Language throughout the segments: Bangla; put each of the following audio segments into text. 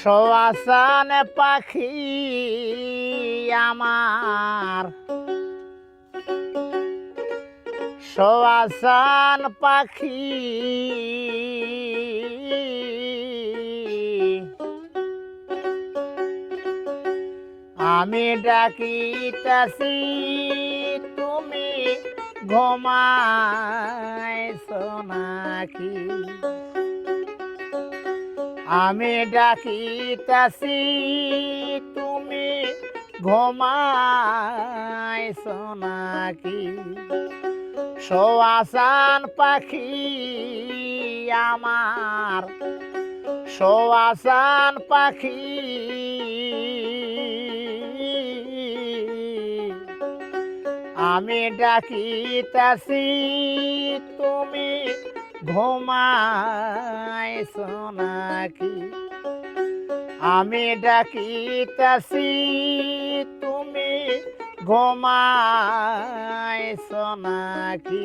সোয়াসান পাখি আমার। সোয়াসান পাখি আমি ডাকিতাছি তুমি ঘুমাইছো নাকি? আমি ডাকিতাছি তুমি ঘুমাইছো নাকি সোয়াসান পাখি আমার সোয়াসান পাখি। আমি ডাকিতাছি তুমি ঘুমাইছো সোনাকি। আমি ডাকিতাছি তুমি ঘুমায় নাকি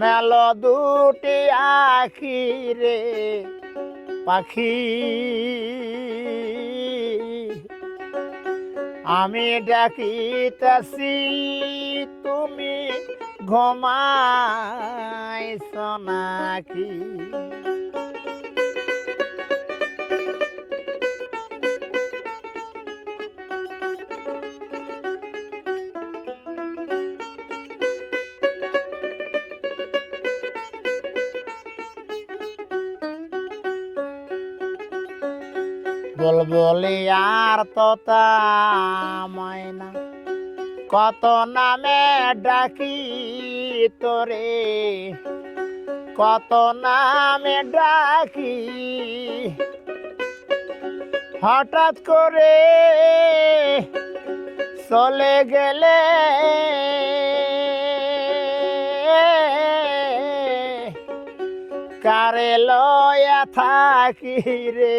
মেল দুটি আখি রে পাখি। আমি ডাকিতাছি তুমি ঘুমাইছ নাকি? বলবলি আর তোতা কত নামে ডাকি তোরে। কত নামে ডাকি। হঠাৎ করে চলে গেলে কারে লয়া থাকি রে।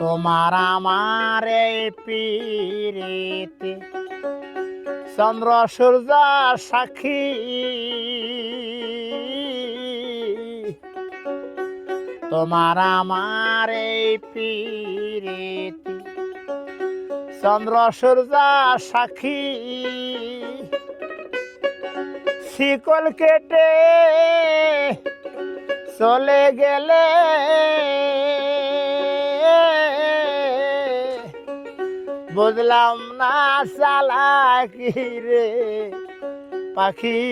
তোমার আমার এই পীড়িতে চন্দ্র, সূর্য, সাক্ষী। তোমার আমার এই পীড়িতে চন্দ্র, সূর্য, সাক্ষী। শিকল কেটে চলে গেলে বুঝলাম না চালাকি রে পাখি।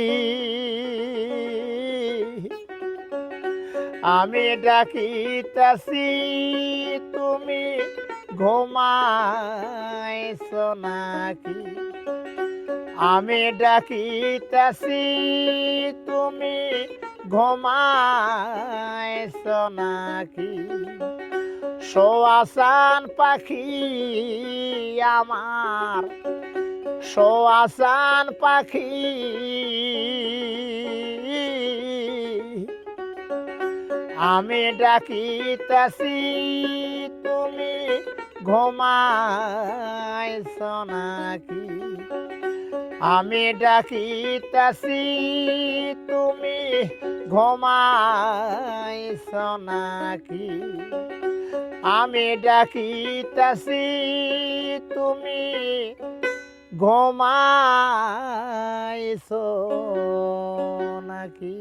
আমি ডাকিতাছি, তুমি ঘুমাইছ নাকি? আমি ডাকিতাছি, তুমি ঘুমাইছ নাকি? সোয়াসান পাখি আমার। সোয়াসান পাখি। আমি ডাকিতাছি, তুমি ঘুমাইছ নাকি? আমি ডাকিতাছি, তুমি ঘুমাইছ নাকি? আমি ডাকিতাছি তুমি ঘমাইছ নাকি?